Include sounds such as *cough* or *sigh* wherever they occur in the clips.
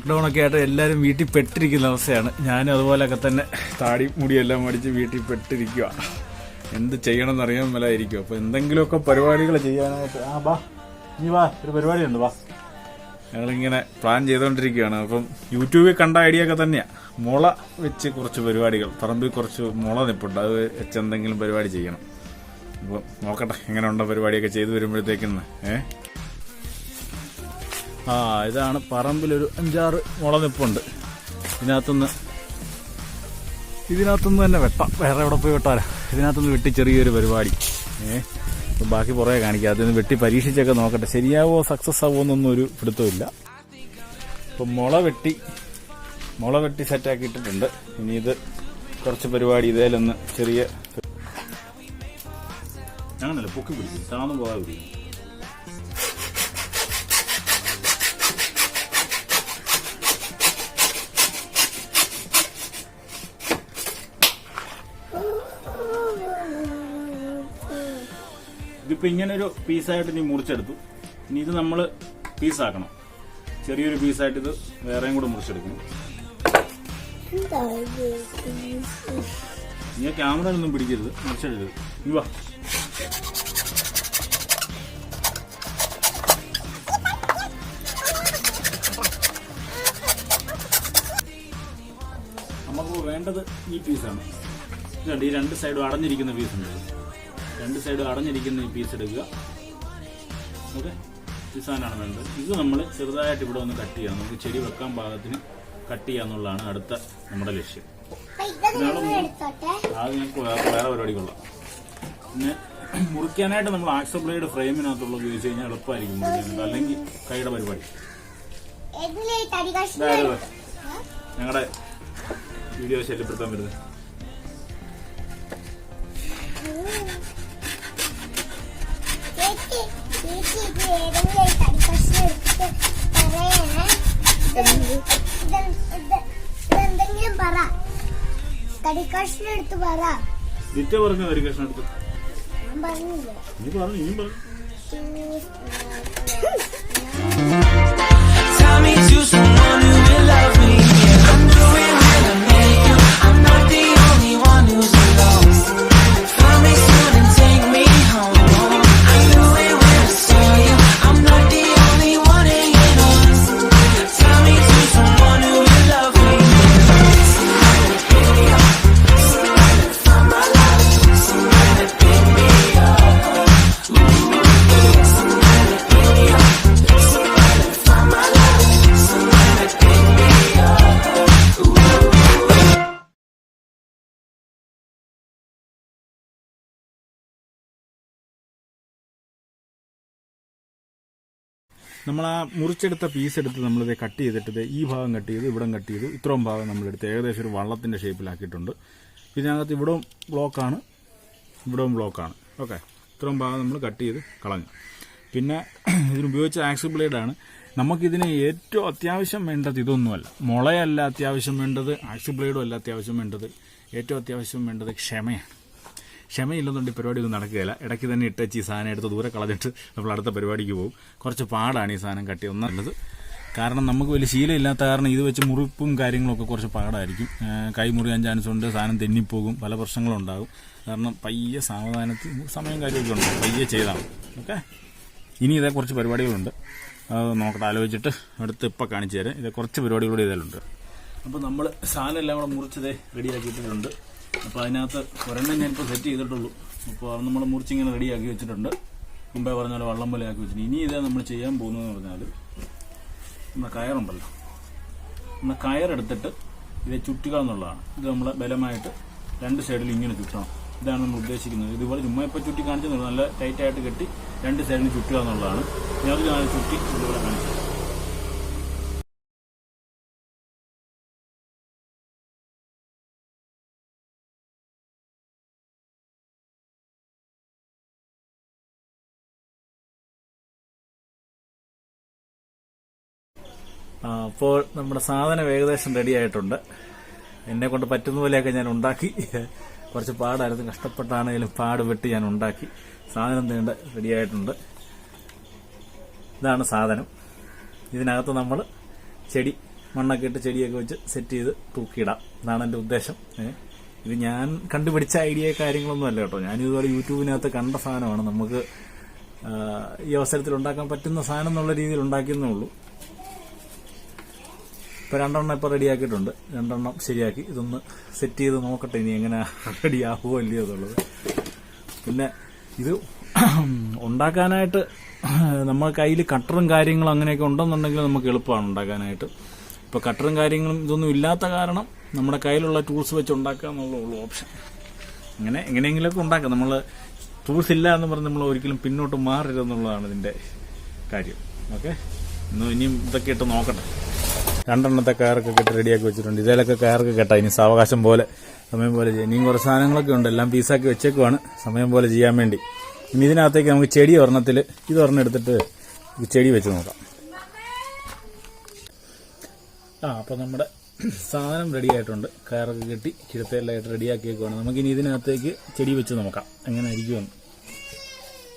Lockdown ഒക്കെ ആയിട്ട് എല്ലാവരും വീട്ടിൽ പെട്ടിരിക്കുന്ന അവസ്ഥയാണ്. ഞാനും അതുപോലെയൊക്കെ തന്നെ താടി മുടിയെല്ലാം മടിച്ച് വീട്ടിൽ പെട്ടിരിക്കുക എന്ത് ചെയ്യണം എന്നറിയാൻ മേലായിരിക്കും. അപ്പോൾ എന്തെങ്കിലുമൊക്കെ പരിപാടികൾ ചെയ്യാനായിട്ട് ആ ബാ നീ വാ ഒരു പരിപാടി ഉണ്ട് വാ. ഞങ്ങളിങ്ങനെ പ്ലാൻ ചെയ്തുകൊണ്ടിരിക്കുകയാണ് അപ്പം യൂട്യൂബിൽ കണ്ട ഐഡിയ ഒക്കെ തന്നെയാണ് മുള വെച്ച് കുറച്ച് പരിപാടികൾ. പറമ്പിൽ കുറച്ച് മുള നിപ്പുണ്ട്. അത് വെച്ച് എന്തെങ്കിലും പരിപാടി ചെയ്യണം. അപ്പം നോക്കട്ടെ എങ്ങനെ ഉണ്ടോ പരിപാടിയൊക്കെ ചെയ്തു വരുമ്പോഴത്തേക്കെന്ന് ഏ? ആ ഇതാണ് പറമ്പിലൊരു അഞ്ചാറ് മുള നിപ്പുണ്ട് ഇതിനകത്തുനിന്ന് ഇതിനകത്തുനിന്ന് തന്നെ വെട്ടാം. വേറെ എവിടെ പോയി വെട്ടാലോ ഇതിനകത്തുനിന്ന് വെട്ടി ചെറിയൊരു പരിപാടി. ഏ അപ്പം ബാക്കി പുറകെ കാണിക്കാം. അതിന് വെട്ടി പരീക്ഷിച്ചൊക്കെ നോക്കട്ടെ. ശരിയാവോ സക്സസ് ആവോ എന്നൊന്നും ഒരു പിടുത്തമില്ല അപ്പം മുള വെട്ടി മുള വെട്ടി സെറ്റാക്കി ഇട്ടിട്ടുണ്ട്. ഇനി ഇത് കുറച്ച് പരിപാടി ഇതേലൊന്ന് ചെറിയ അങ്ങനല്ല പൊക്കി പിടിക്കും. താന്നു പോകാതെ പിടിക്കും. ഇതിപ്പോ ഇങ്ങനെ ഒരു പീസായിട്ട് നീ മുറിച്ചെടുത്തു. ഇനി ഇത് നമ്മൾ പീസാക്കണം. ചെറിയൊരു പീസായിട്ട് ഇത് വേറെയും കൂടെ മുറിച്ചെടുക്കണം. നീ ഒന്നും പിടിക്കരുത്. മുറിച്ചെടുക്കരുത്. നീ വാ. നമുക്ക് വേണ്ടത് ഈ പീസാണ്. ഈ രണ്ട് സൈഡും അടഞ്ഞിരിക്കുന്ന പീസ് ഉണ്ട് രണ്ട് സൈഡും അടഞ്ഞിരിക്കുന്ന ഈ പീസ് എടുക്കുക. ഓക്കെ? ഈ സാധനമാണ് വേണ്ടത്. ഇത് നമ്മൾ ചെറുതായിട്ട് ഇവിടെ ഒന്ന് കട്ട് ചെയ്യാം. നമുക്ക് ചെടി വെക്കാൻ പാകത്തിന് കട്ട് ചെയ്യാന്നുള്ളതാണ് അടുത്ത നമ്മുടെ ലക്ഷ്യം. അത് ഞങ്ങൾക്ക് വേറെ പരിപാടി കൊള്ളാം. പിന്നെ മുറിക്കാനായിട്ട് നമ്മൾ ആക്സ ബ്ലേഡ് ഫ്രെയിമിനകത്തുള്ള ഉപയോഗിച്ച് കഴിഞ്ഞാൽ എളുപ്പമായിരിക്കും മുറിക്കാനായിട്ട് അല്ലെങ്കിൽ കൈയുടെ പരിപാടി. ഞങ്ങളുടെ വീഡിയോ ശല്യപ്പെടുത്താൻ വരുന്നത്. എടുത്ത് പറ. ദിറ്റ പറഞ്ഞ ഒരു കഷ്ണം എടുത്ത് ഞാൻ പറഞ്ഞില്ല? നീ പറഞ്ഞു ഇനിയും പറഞ്ഞു. നമ്മൾ ആ മുറിച്ചെടുത്ത പീസ് എടുത്ത് നമ്മളിത് കട്ട് ചെയ്തിട്ട് ഈ ഭാഗം കട്ട് ചെയ്തു ഇവിടം കട്ട് ചെയ്തു ഇത്രയും ഭാഗം നമ്മളെടുത്ത് ഏകദേശം ഒരു വള്ളത്തിന്റെ ഷേപ്പിലാക്കിയിട്ടുണ്ട് ഇതിനകത്ത് ഇവിടവും ബ്ലോക്കാണ് ഇവിടവും ബ്ലോക്കാണ് ഓക്കെ ഇത്രയും ഭാഗം നമ്മൾ കട്ട് ചെയ്ത് കളഞ്ഞു. പിന്നെ ഇതിനുപയോഗിച്ച ആക്സ് ബ്ലേഡാണ് നമുക്കിതിന് ഏറ്റവും അത്യാവശ്യം വേണ്ടത് ഇതൊന്നുമല്ല. മുളയല്ല അത്യാവശ്യം വേണ്ടത് ആക്സ് ബ്ലേഡും അല്ല അത്യാവശ്യം വേണ്ടത്. ഏറ്റവും അത്യാവശ്യം വേണ്ടത് ക്ഷമയാണ്. ക്ഷമയില്ലെന്നുണ്ട് പരിപാടി ഒന്നും നടക്കുകയില്ല. ഇടയ്ക്ക് തന്നെ ഇട്ടച്ച് ഈ സാധനം എടുത്ത് ദൂരെ കളഞ്ഞിട്ട് നമ്മൾ അടുത്ത പരിപാടിക്ക് പോകും. കുറച്ച് പാടാണ് ഈ സാധനം കട്ടി. ഒന്നുള്ളത് കാരണം നമുക്ക് വലിയ ശീലമില്ലാത്ത കാരണം ഇത് വെച്ച് മുറിപ്പും കാര്യങ്ങളൊക്കെ കുറച്ച് പാടായിരിക്കും. കൈ മുറിയാൻ ചാൻസ് ഉണ്ട് സാധനം തെന്നിപ്പോകും പല പ്രശ്നങ്ങളും ഉണ്ടാകും കാരണം പയ്യെ സാവധാനത്തിൽ സമയം കാര്യമൊക്കെ ഉണ്ട്. പയ്യെ ചെയ്താണ് ഓക്കെ? ഇനി ഇതേ കുറച്ച് പരിപാടികളുണ്ട്. അത് നോക്കട്ടെ ആലോചിച്ചിട്ട് അടുത്ത് ഇപ്പം കാണിച്ചു തരാം. ഇതേ കുറച്ച് പരിപാടികളൂടെ ഇതിലുണ്ട്. അപ്പോൾ നമ്മൾ സാധനം എല്ലാം കൂടെ മുറിച്ചതേ റെഡിയാക്കിയിട്ടുണ്ട് അപ്പോൾ അതിനകത്ത് ഒരെണ്ണം ഞാനിപ്പോൾ സെറ്റ് ചെയ്തിട്ടുള്ളൂ. അപ്പോൾ അത് നമ്മൾ മുറിച്ചിങ്ങനെ റെഡിയാക്കി വെച്ചിട്ടുണ്ട്. മുമ്പേ പറഞ്ഞ പോലെ വള്ളം പോലെ ആക്കി വെച്ചിട്ടുണ്ട്. ഇനി ഇതാണ് നമ്മൾ ചെയ്യാൻ പോകുന്നതെന്ന് പറഞ്ഞാൽ നമ്മുടെ കയറുണ്ടല്ലോ. നമ്മൾ കയറെടുത്തിട്ട് ഇത് ചുറ്റുക എന്നുള്ളതാണ്. ഇത് നമ്മൾ ബലമായിട്ട് രണ്ട് സൈഡിൽ ഇങ്ങനെ ചുറ്റണം. ഇതാണ് നമ്മൾ ഉദ്ദേശിക്കുന്നത്. ഇതുപോലെ ചുമ്മാ ഇപ്പോൾ ചുറ്റി കാണിച്ചു നല്ല ടൈറ്റായിട്ട് കെട്ടി രണ്ട് സൈഡിൽ ചുറ്റുക എന്നുള്ളതാണ്. ഞാൻ ചുറ്റി ഇതുപോലെ കാണിച്ചു അപ്പോൾ നമ്മുടെ സാധനം ഏകദേശം റെഡി ആയിട്ടുണ്ട്. എന്നെ കൊണ്ട് പറ്റുന്ന പോലെയൊക്കെ ഞാൻ ഉണ്ടാക്കി. കുറച്ച് പാടായിരുന്നു. കഷ്ടപ്പെട്ടാണെങ്കിലും പാട് വെട്ടി ഞാൻ ഉണ്ടാക്കി. സാധനം നീണ്ട് റെഡി ആയിട്ടുണ്ട്. ഇതാണ് സാധനം. ഇതിനകത്ത് നമ്മൾ ചെടി മണ്ണൊക്കെ ഇട്ട് ചെടിയൊക്കെ വെച്ച് സെറ്റ് ചെയ്ത് തൂക്കിയിടാം. ഇതാണ് എന്റെ ഉദ്ദേശം. ഇത് ഞാൻ കണ്ടുപിടിച്ച ഐഡിയ കാര്യങ്ങളൊന്നും അല്ല കേട്ടോ. ഞാൻ ഇതുപോലെ യൂട്യൂബിനകത്ത് കണ്ട സാധനമാണ്. നമുക്ക് ഈ അവസരത്തിൽ ഉണ്ടാക്കാൻ പറ്റുന്ന സാധനം എന്നുള്ള രീതിയിൽ ഉണ്ടാക്കിയെന്നേ ഉള്ളൂ. ഇപ്പൊ രണ്ടെണ്ണം ഇപ്പൊ റെഡിയാക്കിയിട്ടുണ്ട്. രണ്ടെണ്ണം ശരിയാക്കി. ഇതൊന്ന് സെറ്റ് ചെയ്ത് നോക്കട്ടെ ഇനി എങ്ങനെ റെഡിയാവുമോ അല്ലയോ എന്നുള്ളത്. പിന്നെ ഇത് *clears throat* ഉണ്ടാക്കാനായിട്ട് നമ്മൾ കയ്യിൽ കട്ടറും കാര്യങ്ങളും അങ്ങനെയൊക്കെ ഉണ്ടെന്നുണ്ടെങ്കിൽ നമുക്ക് എളുപ്പമാണ് ഉണ്ടാക്കാനായിട്ട്. ഇപ്പോൾ കട്ടറും കാര്യങ്ങളും ഇതൊന്നും ഇല്ലാത്ത കാരണം നമ്മുടെ കയ്യിലുള്ള ടൂൾസ് വെച്ച് ഉണ്ടാക്കുക എന്നുള്ളൂ ഓപ്ഷൻ അങ്ങനെ എങ്ങനെയെങ്കിലുമൊക്കെ ഉണ്ടാക്കാം. നമ്മൾ ടൂൾസ് ഇല്ല എന്ന് പറഞ്ഞ് നമ്മൾ ഒരിക്കലും പിന്നോട്ട് മാറരുതെന്നുള്ളതാണ് ഇതിന്റെ കാര്യം. ഓക്കെ ഇന്ന് ഇനിയും ഇതൊക്കെ ഇട്ട് നോക്കട്ടെ. രണ്ടെണ്ണത്തെ കയറൊക്കെ കെട്ടി റെഡിയാക്കി വെച്ചിട്ടുണ്ട്. ഇതിലൊക്കെ കയറൊക്കെ കെട്ടാ. ഇനി സാവകാശം പോലെ സമയം പോലെ ചെയ്യാം. ഇനിയും കുറച്ച് സാധനങ്ങളൊക്കെ ഉണ്ട്. എല്ലാം പീസാക്കി വെച്ചേക്കുവാണ്. സമയം പോലെ ചെയ്യാൻ വേണ്ടി. ഇനി ഇതിനകത്തേക്ക് നമുക്ക് ചെടി ഒരെണ്ണത്തിൽ ഇത് ഒരെണ്ണം എടുത്തിട്ട് ചെടി വെച്ച് നോക്കാം. ആ അപ്പോൾ നമ്മുടെ സാധനം റെഡി ആയിട്ടുണ്ട്. കയറൊക്കെ കെട്ടി കിടത്തയെല്ലാം റെഡിയാക്കിയേക്കുവാണ് നമുക്കിനി ഇതിനകത്തേക്ക് ചെടി വെച്ച് നോക്കാം. എങ്ങനെ ഇരിക്കുമെന്ന്.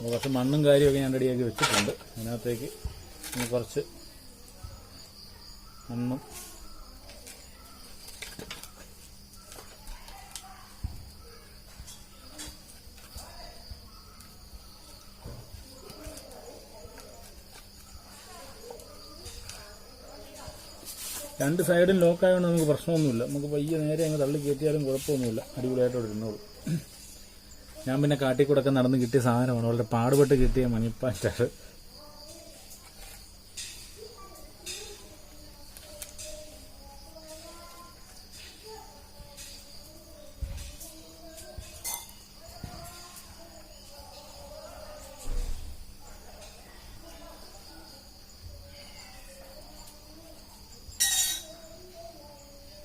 കുറച്ച് മണ്ണും കാര്യമൊക്കെ ഞാൻ റെഡിയാക്കി വെച്ചിട്ടുണ്ട്. അതിനകത്തേക്ക് കുറച്ച് മണ്ണും രണ്ട് സൈഡും ലോക്കായതുകൊണ്ട് നമുക്ക് പ്രശ്നമൊന്നുമില്ല. നമുക്ക് പയ്യെ നേരെ അങ്ങ് തള്ളി കയറ്റിയാലും കുഴപ്പമൊന്നുമില്ല. അടിപൊളിയായിട്ട് ഇരുന്നോളൂ. ഞാൻ പിന്നെ കാട്ടിക്കൂടൊക്കെ നടന്ന് കിട്ടിയ സാധനമാണ്. വളരെ പാടുപെട്ട് കിട്ടിയ മണിപ്പാറ്റാറ്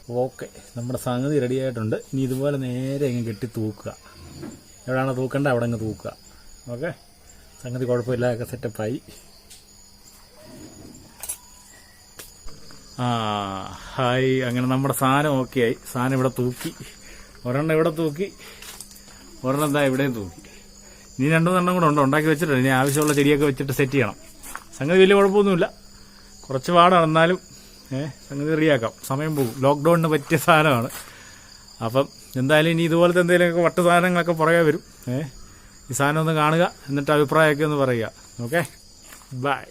ഓക്കെ നമ്മുടെ സംഗതി റെഡി ആയിട്ടുണ്ട്. ഇനി ഇതുപോലെ നേരെ ഇങ്ങ് കെട്ടി തൂക്കുക. എവിടെയാണോ തൂക്കേണ്ടത് അവിടെ അങ്ങ് തൂക്കുക. ഓക്കെ? സംഗതി കുഴപ്പമില്ല ഒക്കെ സെറ്റപ്പായി. ആ ഹായ്. അങ്ങനെ നമ്മുടെ സാധനം ഓക്കെ ആയി. സാധനം ഇവിടെ തൂക്കി. ഒരെണ്ണം ഇവിടെ തൂക്കി. ഒരെണ്ണം എന്താ ഇവിടെയും തൂക്കി. ഇനി രണ്ടു മൂന്നെണ്ണം കൂടെ ഉണ്ട്. ഉണ്ടാക്കി വെച്ചിട്ടുണ്ട്. ഇനി ആവശ്യമുള്ള ചെടിയൊക്കെ വെച്ചിട്ട് സെറ്റ് ചെയ്യണം. സംഗതി വലിയ കുഴപ്പമൊന്നുമില്ല. കുറച്ച് പാടാണ്. എന്നാലും സംഗതി റെഡിയാക്കാം. സമയം പോകും. ലോക്ക്ഡൗണിന് പറ്റിയ സാധനമാണ്. അപ്പം എന്തായാലും ഇനി ഇതുപോലത്തെ എന്തെങ്കിലുമൊക്കെ വട്ട സാധനങ്ങളൊക്കെ പുറകെ വരും. ഏഹ് ഈ സാധനം ഒന്ന് കാണുക എന്നിട്ട് അഭിപ്രായമൊക്കെ ഒന്ന് പറയുക. ഓക്കെ? ബൈ.